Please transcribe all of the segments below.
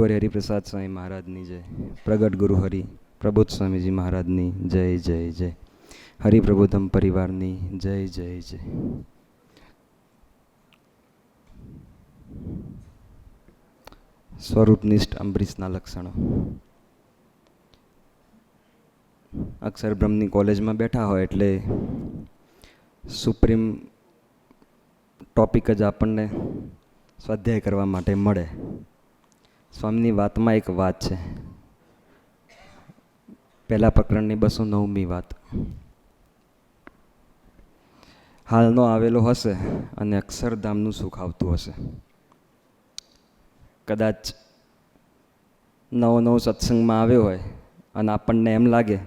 ગુરુહરિ, હરિપ્રસાદ સ્વામી મહારાજની જય. પ્રગટ ગુરુહરિ, પ્રબોધ સ્વામીજી મહારાજની જય જય જય. હરિપ્રબોધમ પરિવારની જય જય જય. સ્વરૂપનિષ્ઠ અંબરીશના લક્ષણો. અક્ષર બ્રહ્મની કોલેજમાં બેઠા હોય એટલે સુપ્રીમ ટોપિક જ આપણને સ્વાધ્યાય કરવા માટે મળે. સ્વામીની વાતમાં એક વાત છે. પહેલા પ્રકરણની બસો નવમી વાત. હાલનો આવેલો હશે અને અક્ષરધામનું સુખ આવતું હશે. કદાચ નવો નવો સત્સંગમાં આવ્યો હોય અને આપણને એમ લાગે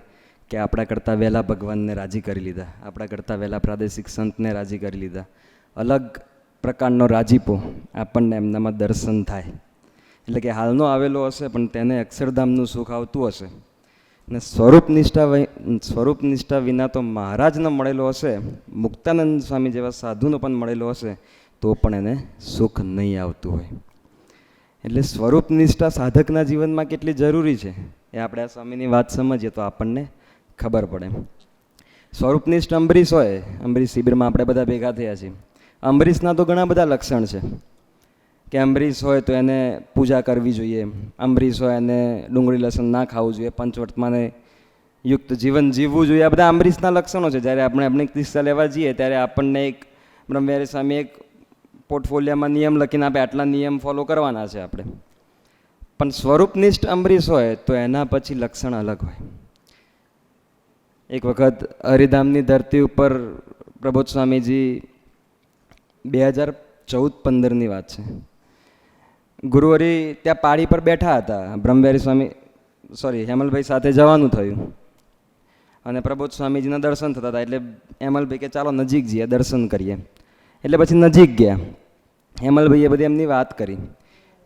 કે આપણા કરતાં વહેલા ભગવાનને રાજી કરી લીધા, આપણા કરતાં વહેલા પ્રાદેશિક સંતને રાજી કરી લીધા. અલગ પ્રકારનો રાજીપો આપણને એમનામાં દર્શન થાય. એટલે કે હાલનો આવેલો હશે, પણ તેને અક્ષરધામનું સુખ આવતું હશે. ને સ્વરૂપ નિષ્ઠા સ્વરૂપ નિષ્ઠા વિના તો મહારાજનો મળેલો હશે, મુક્તાનંદ સ્વામી જેવા સાધુનો પણ મળેલો હશે, તો પણ એને સુખ નહીં આવતું હોય. એટલે સ્વરૂપ નિષ્ઠા સાધકના જીવનમાં કેટલી જરૂરી છે, એ આપણે આ સ્વામીની વાત સમજીએ તો આપણને ખબર પડે. સ્વરૂપનિષ્ઠ અંબરીશ હોય, અંબરીશ શિબિરમાં આપણે બધા ભેગા થયા છીએ. અંબરીશના તો ઘણા બધા લક્ષણ છે. કે અંબરીશ હોય તો એને પૂજા કરવી જોઈએ. અંબરીશ હોય એને ડુંગળી લસણ ના ખાવું જોઈએ. પંચવર્તમાને યુક્ત જીવન જીવવું જોઈએ. આ બધા અંબરીશના લક્ષણો છે. જ્યારે આપણે આપણી કિસ્સા લેવા જઈએ, ત્યારે આપણને એક બ્રહ્મવિહારી સ્વામી એક પોર્ટફોલિયામાં નિયમ લખીને આપે, આટલા નિયમ ફોલો કરવાના છે આપણે. પણ સ્વરૂપનિષ્ઠ અંબરીશ હોય તો એના પછી લક્ષણ અલગ હોય. એક વખત હરિધામની ધરતી ઉપર પ્રબોધ સ્વામીજી બે હજાર ચૌદ પંદરની વાત છે. ગુરુવરી ત્યાં પાડી પર બેઠા હતા. બ્રહ્મવેરી સ્વામી સોરી હેમલભાઈ સાથે જવાનું થયું. અને પ્રબોધ સ્વામીજીના દર્શન થતા હતા. એટલે હેમલભાઈ કે ચાલો નજીક જઈએ, દર્શન કરીએ. એટલે પછી નજીક ગયા. હેમલભાઈએ બધી એમની વાત કરી.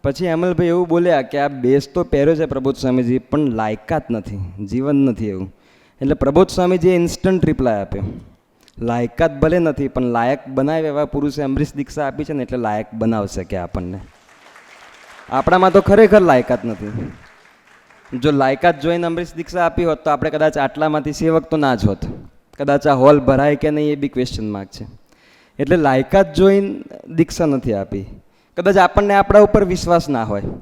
પછી હેમલભાઈ એવું બોલ્યા કે આ બેસ તો પહેર્યો છે પ્રબોધ સ્વામીજી, પણ લાયકાત નથી, જીવન નથી એવું. એટલે પ્રબોધ સ્વામીજીએ ઇન્સ્ટન્ટ રિપ્લાય આપ્યો. લાયકાત ભલે નથી, પણ લાયક બનાવે એવા પુરુષે અમરીશ દીક્ષા આપી છે ને, એટલે લાયક બનાવશે કે આપણને. આપણામાં તો ખરેખર લાયકાત નથી. જો લાયકાત જોઈને અમરીશ દીક્ષા આપી હોત તો આપણે કદાચ આટલામાંથી સેવક તો ના જ હોત. કદાચ આ હોલ ભરાય કે નહીં એ બી ક્વેશ્ચન માર્ક છે. એટલે લાયકાત જોઈને દીક્ષા નથી આપી. કદાચ આપણને આપણા ઉપર વિશ્વાસ ના હોય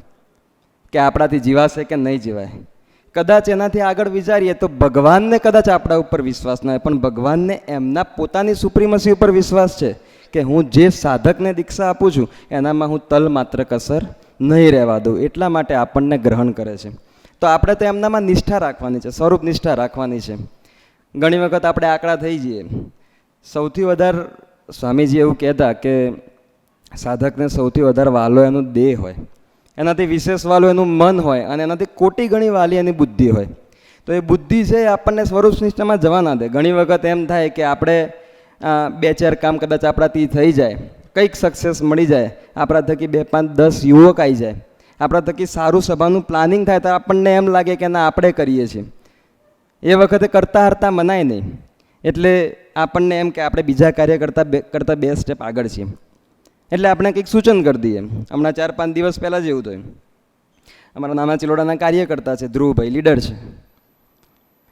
કે આપણાથી જીવાશે કે નહીં જીવાય. કદાચ એનાથી આગળ વિચારીએ તો ભગવાનને કદાચ આપણા ઉપર વિશ્વાસ ના હોય, પણ ભગવાનને એમના પોતાની સુપ્રીમસી ઉપર વિશ્વાસ છે કે હું જે સાધકને દીક્ષા આપું છું, એનામાં હું તલ માત્ર કસર નહીં રહેવા દઉં, એટલા માટે આપણને ગ્રહણ કરે છે. તો આપણે તો એમનામાં નિષ્ઠા રાખવાની છે, સ્વરૂપ નિષ્ઠા રાખવાની છે. ઘણી વખત આપણે આંકડા થઈ જઈએ. સૌથી વધારે સ્વામીજી એવું કહેતા કે સાધકને સૌથી વધારે વાલો એનો દેહ હોય. એનાથી વિશેષ વાલો એનું મન હોય અને એનાથી કોટી ગણી વાલી એની બુદ્ધિ હોય. તો એ બુદ્ધિ છે એ આપણને સ્વરૂપ નિષ્ઠામાં જવા ના દે. ઘણી વખત એમ થાય કે આપણે બે ચાર કામ કદાચ આપણાથી થઈ જાય. કંઈક સક્સેસ મળી જાય, આપણા થકી બે પાંચ દસ યુવક આવી જાય, આપણા થકી સારું સભાનું પ્લાનિંગ થાય તો આપણને એમ લાગે કે ના, આપણે કરીએ છીએ. એ વખતે કરતા હરતા મનાય નહીં. એટલે આપણને એમ કે આપણે બીજા કાર્ય કરતાં બે કરતાં બે સ્ટેપ આગળ છીએ. એટલે આપણે કંઈક સૂચન કરી દઈએ. હમણાં ચાર પાંચ દિવસ પહેલાં જ એવું થયું. અમારા નાના ચિલોડાના કાર્યકર્તા છે, ધ્રુવભાઈ લીડર છે.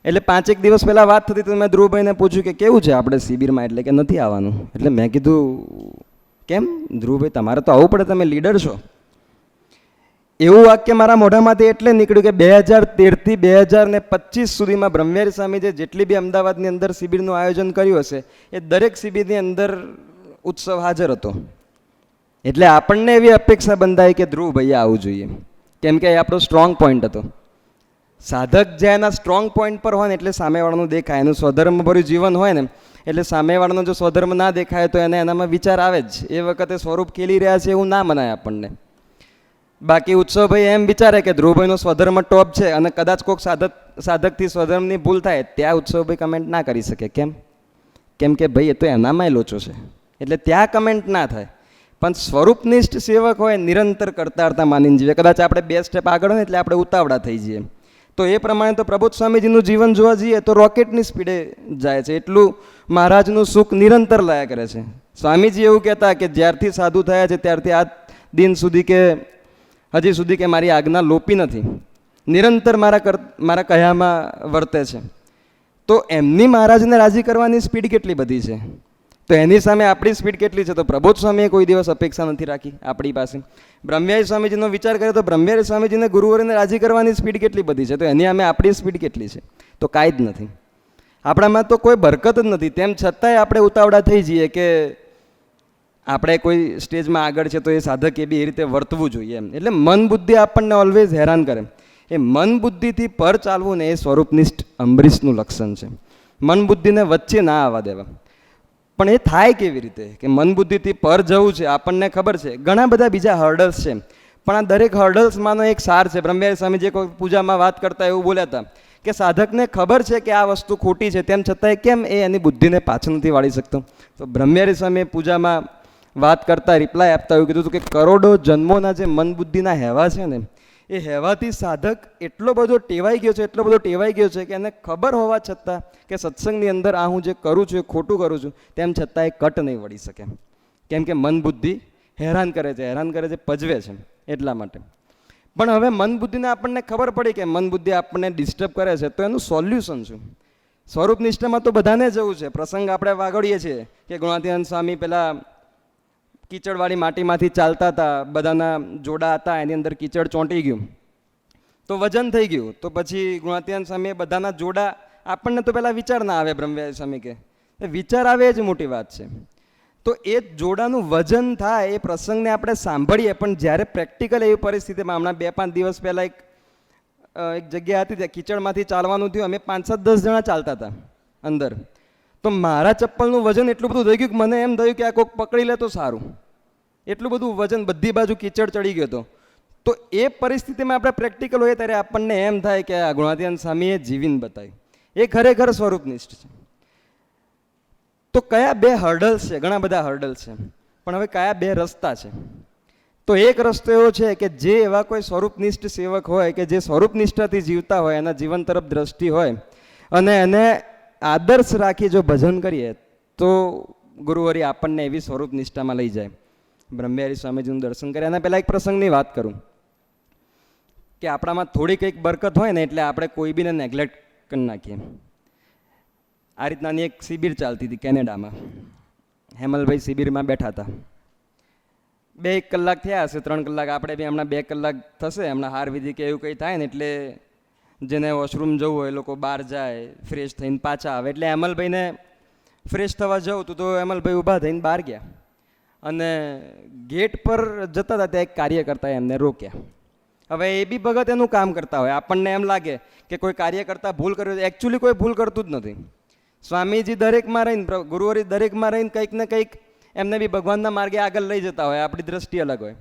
એટલે પાંચેક દિવસ પહેલાં વાત થતી તો મેં ધ્રુવભાઈને પૂછ્યું કે કેવું છે આપણે શિબિરમાં? એટલે કે નથી આવવાનું. એટલે મેં કીધું કેમ? ધ્રુવભાઈ તમારે તો આવવું પડે, તમે લીડર છો. એવું વાક્ય મારા મોઢામાંથી એટલે નીકળ્યું કે બે હજાર તેરથી બે હજાર ને પચીસ સુધીમાં બ્રહ્મવ્યારી સ્વામીએ જેટલી બી અમદાવાદની અંદર શિબિરનું આયોજન કર્યું હશે, એ દરેક શિબિરની અંદર ઉત્સવ હાજર હતો. એટલે આપણને એવી અપેક્ષા બંધાય કે ધ્રુવ ભૈયા આવવું જોઈએ. કેમ કે એ આપણો સ્ટ્રોંગ પોઈન્ટ હતો. સાધક જે એના સ્ટ્રોંગ પોઈન્ટ પર હોય ને, એટલે સામેવાળાનું દેખાય. એનું સ્વધર્મભર્યું જીવન હોય ને એટલે સામેવાળાનો જો સ્વધર્મ ના દેખાય તો એને એનામાં વિચાર આવે જ. એ વખતે સ્વરૂપ ખેલી રહ્યા છે એવું ના મનાય આપણને. બાકી ઉત્સવભાઈ એમ વિચારે કે ધ્રુવભાઈનો સ્વધર્મ ટોપ છે અને કદાચ કોઈક સાધક, સાધકથી સ્વધર્મની ભૂલ થાય ત્યાં ઉત્સવભાઈ કમેન્ટ ના કરી શકે. કેમ? કેમ કે ભાઈ એ તો એનામાંય લોચો છે. એટલે ત્યાં કમેન્ટ ના થાય. પણ સ્વરૂપનિષ્ઠ સેવક હોય નિરંતર કરતા માનીને જીવે. કદાચ આપણે બે સ્ટેપ આગળ હોય એટલે આપણે ઉતાવળા થઈ જઈએ. તો એ પ્રમાણે તો પ્રબોધ સ્વામીજીનું જીવન જોવા જઈએ તો રોકેટની સ્પીડે જાય છે. એટલું મહારાજનું સુખ નિરંતર લાયા કરે છે. સ્વામીજી એવું કહેતા કે જ્યારથી સાધુ થયા છે, ત્યારથી આ દિન સુધી કે હજી સુધી કે મારી આજ્ઞા લોપી નથી. નિરંતર મારા કર, મારા કહ્યામાં વર્તે છે. તો એમની મહારાજને રાજી કરવાની સ્પીડ કેટલી બધી છે? તો એની સામે આપણી સ્પીડ કેટલી છે? તો પ્રબોધ સ્વામીએ કોઈ દિવસ અપેક્ષા નથી રાખી આપણી પાસે. બ્રહ્મ્યારી સ્વામીજીનો વિચાર કરે તો બ્રહ્મ્યારી સ્વામીજીને ગુરુવરને રાજી કરવાની સ્પીડ કેટલી બધી છે? તો એની સામે આપણી સ્પીડ કેટલી છે? તો કાંઈ જ નથી. આપણામાં તો કોઈ બરકત જ નથી. તેમ છતાંય આપણે ઉતાવળા થઈ જઈએ કે આપણે કોઈ સ્ટેજમાં આગળ છે તો એ સાધક એ બી એ રીતે વર્તવું જોઈએ એમ. એટલે મન બુદ્ધિ આપણને ઓલવેઝ હેરાન કરે. એ મન બુદ્ધિથી પર ચાલવું ને એ સ્વરૂપનિષ્ઠ અંબરીશનું લક્ષણ છે. મન બુદ્ધિને વચ્ચે ના આવવા દેવા. પણ એ થાય કેવી રીતે? કે મન બુદ્ધિથી પર જવું છે, આપણને ખબર છે. ઘણા બધા બીજા હર્ડલ્સ છે. પણ આ દરેક હર્ડલ્સમાંનો એક સાર છે. બ્રહ્મ્યારી સ્વામી જે કોઈ પૂજામાં વાત કરતા એવું બોલ્યા હતા કે સાધકને ખબર છે કે આ વસ્તુ ખોટી છે, તેમ છતાંય કેમ એ એની બુદ્ધિને પાછળ નથી વાળી શકતો? તો બ્રહ્મ્યારી સ્વામીએ પૂજામાં વાત કરતા રિપ્લાય આપતા એવું કીધું હતું કે કરોડો જન્મોના જે મન બુદ્ધિના હેવા છે ને એ હેવાથી સાધક એટલો બધો ટેવાઈ ગયો છે, એટલો બધો ટેવાઈ ગયો છે કે એને ખબર હોવા છતાં કે સત્સંગની અંદર આ હું જે કરું છું, એ ખોટું કરું છું, તેમ છતાં એ કટ નહીં વળી શકે. કેમ કે મન બુદ્ધિ હેરાન કરે છે, હેરાન કરે છે, પજવે છે, એટલા માટે. પણ હવે મન બુદ્ધિને આપણને ખબર પડી કે મન બુદ્ધિ આપણને ડિસ્ટર્બ કરે છે, તો એનું સોલ્યુશન શું? સ્વરૂપ નિષ્ઠામાં તો બધાને જવું છે. પ્રસંગ આપણે વાગડીએ છીએ કે ગુણાતીનંદ સ્વામી પેલા કીચડવાળી માટીમાંથી ચાલતા હતા, બધાના જોડા હતા, એની અંદર કીચડ ચોંટી ગયું. તો વજન થઈ ગયું. તો પછી ગુણાત્યાન સ્વામીએ બધાના જોડા, આપણને તો પહેલાં વિચાર ના આવે બ્રહ્મવ્યાસ સ્વામી કે વિચાર આવે જ મોટી વાત છે. તો એ જોડાનું વજન થાય એ પ્રસંગને આપણે સાંભળીએ, પણ જ્યારે પ્રેક્ટિકલ એવી પરિસ્થિતિમાં હમણાં બે પાંચ દિવસ પહેલાં એક એક જગ્યા હતી, ત્યાં કીચડમાંથી ચાલવાનું થયું. અમે પાંચ સાત દસ જણા ચાલતા હતા અંદર. તો મારા ચપ્પલનું વજન એટલું બધું થઈ ગયું કે મને એમ થયું કે આ કોઈક પકડી લે તો સારું. એટલું બધું વજન બધી બાજુ કીચડ ચડી ગયો હતો. તો એ પરિસ્થિતિમાં આપણે પ્રેક્ટિકલ હોઈએ ત્યારે આપણને એમ થાય કે આ ગુણાધ્યાન સ્વામીએ જીવીને બતાવ્યું. એ ખરેખર સ્વરૂપનિષ્ઠ છે. તો કયા બે હર્ડલ્સ છે? ઘણા બધા હર્ડલ્સ છે. પણ હવે કયા બે રસ્તા છે? તો એક રસ્તો એવો છે કે જે એવા કોઈ સ્વરૂપનિષ્ઠ સેવક હોય કે જે સ્વરૂપનિષ્ઠાથી જીવતા હોય, એના જીવન તરફ દ્રષ્ટિ હોય અને એને આદર્શ રાખી જો ભજન કરીએ, તો ગુરુવરી આપણને એવી સ્વરૂપ નિષ્ઠામાં લઈ જાય. બ્રહ્મયારી સ્વામીજીનું દર્શન કરે. એના પહેલાં એક પ્રસંગની વાત કરું. કે આપણામાં થોડી કંઈક બરકત હોય ને, એટલે આપણે કોઈ બીને નેગ્લેક્ટ કરી નાખીએ. આ રીતનાની એક શિબિર ચાલતી હતી કેનેડામાં. હેમલભાઈ શિબિરમાં બેઠા હતા. બે એક કલાક થયા હશે, ત્રણ કલાક. આપણે બી હમણાં બે કલાક થશે, હમણાં હાર વિધિ કે એવું કંઈ થાય ને, એટલે જેને વોશરૂમ જવું હોય, એ લોકો બહાર જાય ફ્રેશ થઈને પાછા આવે. એટલે અમલભાઈને ફ્રેશ થવા જવું તો તો અમલભાઈ ઊભા થઈને બહાર ગયા. અને ગેટ પર જતા હતા ત્યાં એક કાર્યકર્તા એમને રોક્યા. હવે એ બી ભગત એનું કામ કરતા હોય. આપણને એમ લાગે કે કોઈ કાર્યકર્તા ભૂલ કર્યો એકચ્યુઅલી કોઈ ભૂલ કરતું જ નથી. સ્વામીજી દરેકમાં રહીને ગુરુવારી ગુરુવરી દરેકમાં રહીને કંઈક ને કંઈક એમને બી ભગવાનના માર્ગે આગળ લઈ જતા હોય. આપણી દ્રષ્ટિ અલગ હોય.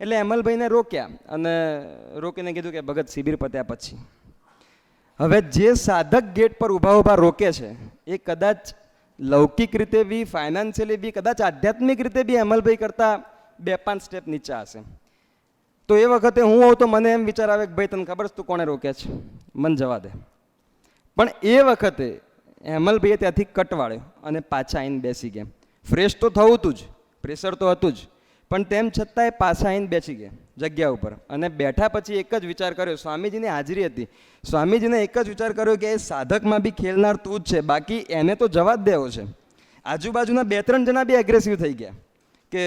એટલે અમલભાઈને રોક્યા અને રોકીને કીધું કે ભગત શિબિર પત્યા પછી. હવે જે સાધક ગેટ પર ઊભા ઊભા રોકે છે, એ કદાચ લૌકિક રીતે બી ફાઇનાન્શિયલી બી, કદાચ આધ્યાત્મિક રીતે બી અમલભાઈ કરતાં બે પાંચ સ્ટેપ નીચે હશે. તો એ વખતે હું હોઉં તો મને એમ વિચાર આવે કે ભાઈ તને ખબર છે તું કોણે રોકે છે? મન જવા દે. પણ એ વખતે હેમલભાઈએ ત્યાંથી કટ વાળ્યો અને પાછા આવીને બેસી ગયા. ફ્રેશ તો થવું હતું જ પ્રેશર તો હતું જ. પણ તેમ છતાંય પાછા આવીને બેસી ગયા જગ્યા ઉપર. અને બેઠા પછી એક જ વિચાર કર્યો, સ્વામીજીની હાજરી હતી. સ્વામીજીને એક જ વિચાર કર્યો કે એ સાધકમાં બી ખેલનાર તું જ છે, બાકી એને તો જવા જ દેવો છે. આજુબાજુના બે ત્રણ જણા બી એગ્રેસિવ થઈ ગયા કે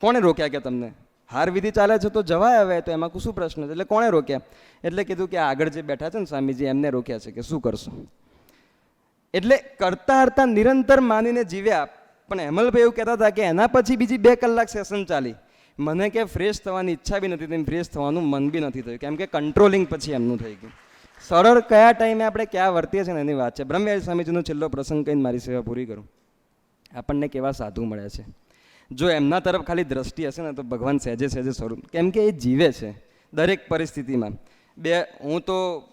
કોણે રોક્યા કે તમને? હાર વિધિ ચાલે છે તો જવાય હવે, તો એમાં શું પ્રશ્ન છે? એટલે કોણે રોક્યા? એટલે કીધું કે આગળ જે બેઠા છે ને સ્વામીજી, એમને રોક્યા છે કે શું કરશો? એટલે કરતા હરતા નિરંતર માનીને જીવ્યા પણ હેમલભાઈ એવું કહેતા હતા કે એના પછી બીજી બે કલાક સેશન ચાલી. મને કે ફ્રેશ થવાની ઈચ્છા બી નથી થઈ ફ્રેશ થવાનું મન બી નથી થયું. કેમ કે કંટ્રોલિંગ પછી એમનું થઈ ગયું. સરળ કયા ટાઈમે આપણે ક્યાં વર્તીએ છીએ ને એની વાત છે. બ્રહ્મયારી સ્વામીજીનો છેલ્લો પ્રસંગ કહીને મારી સેવા પૂરી કરું. આપણને કેવા સાધુ મળ્યા છે. જો એમના તરફ ખાલી દ્રષ્ટિ હશે ને તો ભગવાન સહેજે સહેજે સ્વરૂપ. કેમ કે એ જીવે છે દરેક પરિસ્થિતિમાં. બે, હું તો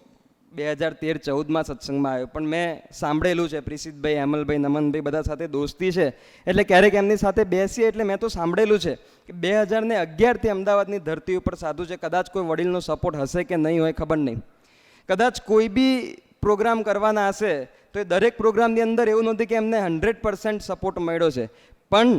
બે હજાર તેર ચૌદમાં સત્સંગમાં આવ્યો. પણ મેં સાંભળેલું છે, પ્રિસિદ્ધભાઈ, હેમલભાઈ, નમનભાઈ બધા સાથે દોસ્તી છે. એટલે ક્યારેક એમની સાથે બેસીએ એટલે મેં તો સાંભળેલું છે કે બે હજાર ને અગિયારથી અમદાવાદની ધરતી ઉપર સાધુ છે. કદાચ કોઈ વડીલનો સપોર્ટ હશે કે નહીં હોય ખબર નહીં. કદાચ કોઈ બી પ્રોગ્રામ કરવાના હશે, તો એ દરેક પ્રોગ્રામની અંદર એવું નથી કે એમને હંડ્રેડ પર્સન્ટ સપોર્ટ મળ્યો છે. પણ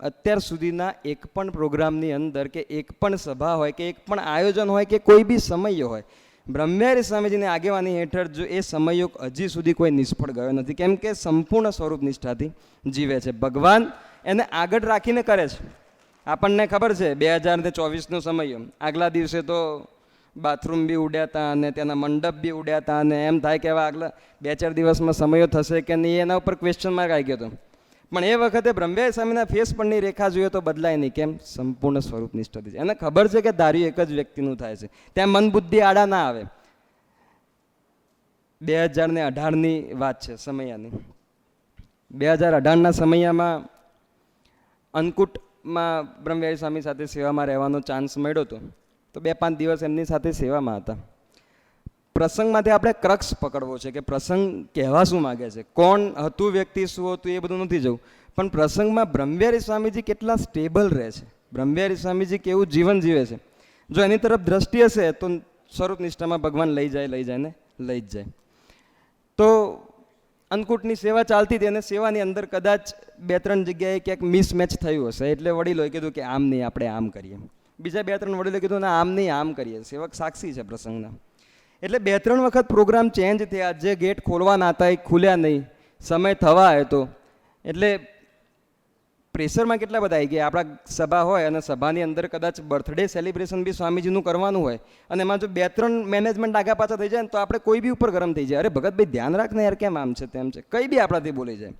અત્યાર સુધીના એક પણ પ્રોગ્રામની અંદર કે એક પણ સભા હોય કે એક પણ આયોજન હોય કે કોઈ બી સમય હોય બ્રહ્મવિહારી સ્વામીજીની આગેવાની હેઠળ જો એ સમયો હજી સુધી કોઈ નિષ્ફળ ગયો નથી. કેમ કે સંપૂર્ણ સ્વરૂપ નિષ્ઠાથી જીવે છે. ભગવાન એને આગળ રાખીને કરે છે. આપણને ખબર છે, બે હજાર ને ચોવીસનો સમય. આગલા દિવસે તો બાથરૂમ બી ઉડ્યા હતા અને તેના મંડપ બી ઉડ્યા હતા અને એમ થાય કે હવે આગલા બે ચાર દિવસમાં સમયો થશે કે નહીં, એના ઉપર ક્વેશ્ચન માર્ક આવી ગયો હતો. પણ એ વખતે બ્રહ્મવિહારી સ્વામીના ફેસ પરની રેખા જોઈએ તો બદલાય નહીં. કેમ? સંપૂર્ણ સ્વરૂપ નિષ્ઠાથી છે. એને ખબર છે કે ધાર્યું એક જ વ્યક્તિનું થાય છે. ત્યાં મન બુદ્ધિ આડા ના આવે. બે હજાર ને અઢારની વાત છે સમયાની. બે હજાર અઢારના સમયામાં અન્નકૂટમાં બ્રહ્મવિહારી સ્વામી સાથે સેવામાં રહેવાનો ચાન્સ મળ્યો હતો. તો બે પાંચ દિવસ એમની સાથે સેવામાં હતા. પ્રસંગમાંથી આપણે ક્રક્સ પકડવો છે કે પ્રસંગ કહેવા શું માગે છે? કોણ હતું વ્યક્તિ, શું હતું એ બધું નથી જવું. પણ પ્રસંગમાં બ્રહ્મ્યારી સ્વામીજી કેટલા સ્ટેબલ રહે છે. બ્રહ્મવિહારી સ્વામીજી કેવું જીવન જીવે છે. જો એની તરફ દ્રષ્ટિ હશે તો સ્વરૂપ નિષ્ઠામાં ભગવાન લઈ જાય લઈ જાય ને લઈ જ જાય. તો અન્નકૂટની સેવા ચાલતી હતી અને સેવાની અંદર કદાચ બે ત્રણ જગ્યાએ ક્યાંક મિસમેચ થયું હશે. એટલે વડીલોએ કીધું કે આમ નહીં, આપણે આમ કરીએ. બીજા બે ત્રણ વડીલોએ કીધું, ના, આમ નહીં, આમ કરીએ. સેવક સાક્ષી છે પ્રસંગના. એટલે બે, ત્રણ વખત પ્રોગ્રામ ચેન્જ થયા. જે ગેટ ખોલવાના હતા એ ખુલ્યા નહીં. સમય થવા આવ્યો તો. એટલે પ્રેશરમાં કેટલા બધા આવી ગયા? આપણા સભા હોય અને સભાની અંદર કદાચ બર્થડે સેલિબ્રેશન બી સ્વામીજીનું કરવાનું હોય. અને એમાં જો બે, ત્રણ મેનેજમેન્ટ આગા પાછા થઈ જાય ને તો આપણે કોઈ બી ઉપર ગરમ થઈ જાય. અરે ભગતભાઈ ધ્યાન રાખ ને યાર, કેમ આમ છે, તેમ છે. કંઈ બી આપણાથી બોલી જાય.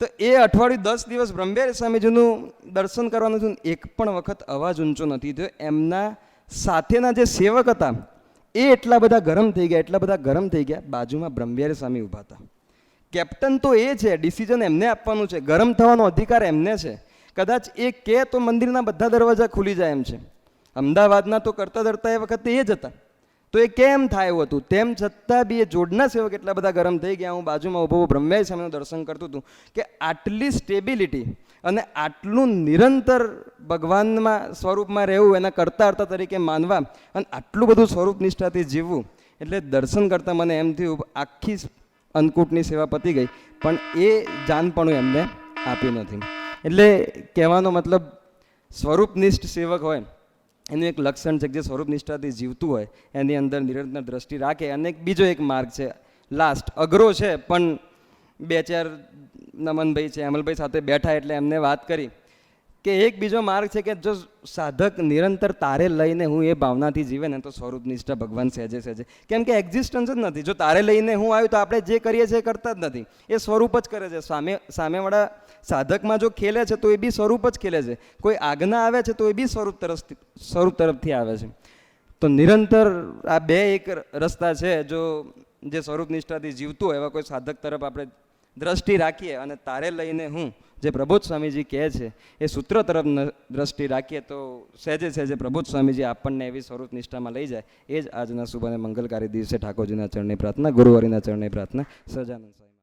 તો એ અઠવાડિયું દસ દિવસ બ્રહ્મવિહારી સ્વામીજીનું દર્શન કરવાનું હતું એક પણ વખત અવાજ ઊંચો નથી થયો. એમના સાથેના જે સેવક હતા એ એટલા બધા ગરમ થઈ ગયા, એટલા બધા ગરમ થઈ ગયા, બાજુમાં બ્રહ્મવિહારી સ્વામી ઊભા હતા. કેપ્ટન તો એ છે ડિસિઝન એમને આપવાનું છે, ગરમ થવાનો અધિકાર એમને છે. કદાચ એ કે તો મંદિરના બધા દરવાજા ખુલી જાય એમ છે. અમદાવાદના તો કરતા ધરતા એ વખતે એ જ હતા. તો એ કેમ થાય એવું હતું? તેમ છતાં બી એ જોડના સેવક એટલા બધા ગરમ થઈ ગયા. હું બાજુમાં ઊભો બ્રહ્મવિહારી સ્વામીનું દર્શન કરતું હતું કે આટલી સ્ટેબિલિટી અને આટલું નિરંતર ભગવાનમાં સ્વરૂપમાં રહેવું એના કરતા તરીકે માનવા અને આટલું બધું સ્વરૂપ નિષ્ઠાથી જીવવું એટલે દર્શન કરતાં મને એમ થયું આખી અન્નકૂટની સેવા પતી ગઈ. પણ એ જાનપણું એમને આપ્યું નથી. એટલે કહેવાનો મતલબ સ્વરૂપનિષ્ઠ સેવક હોય એનું એક લક્ષણ છે જે સ્વરૂપ નિષ્ઠાથી જીવતું હોય, એની અંદર નિરંતર દ્રષ્ટિ રાખે. અને એક બીજો એક માર્ગ છે લાસ્ટ અઘરો છે, પણ બે ચાર નમનભાઈ છે અમલભાઈ સાથે બેઠા એટલે એમને વાત કરી. કે એક બીજો માર્ગ છે કે જો સાધક નિરંતર તારે લઈને હું એ ભાવનાથી જીવે ને તો સ્વરૂપ નિષ્ઠા ભગવાન સહેજે સહેજે. કેમ કે એક્ઝિસ્ટન્સ જ નથી. જો તારે લઈને હું આવ્યું તો આપણે જે કરીએ છીએ એ કરતા જ નથી. એ સ્વરૂપ જ કરે છે. સામે, સામેવાળા સાધકમાં જો ખેલે છે તો એ બી સ્વરૂપ જ ખેલે છે. કોઈ આજ્ઞા આવે છે તો એ બી સ્વરૂપ તરફ સ્વરૂપ તરફથી આવે છે. તો નિરંતર આ બે એક રસ્તા છે જો જે સ્વરૂપ નિષ્ઠાથી જીવતું એવા કોઈ સાધક તરફ આપણે દ્રષ્ટિ રાખીએ અને તારે લઈને હું, જે પ્રબોધ સ્વામીજી કહે છે, એ સૂત્ર તરફ દ્રષ્ટિ રાખીએ તો સહેજે સહેજે પ્રબોધ સ્વામીજી આપણને એવી સ્વરૂપ નિષ્ઠામાં લઈ જાય. એ જ આજના શુભ અને મંગલકારી દિવસે ઠાકોરજીના ચરણની પ્રાર્થના, ગુરુવારીના ચરણની પ્રાર્થના, સજાનંદ સ્વામી.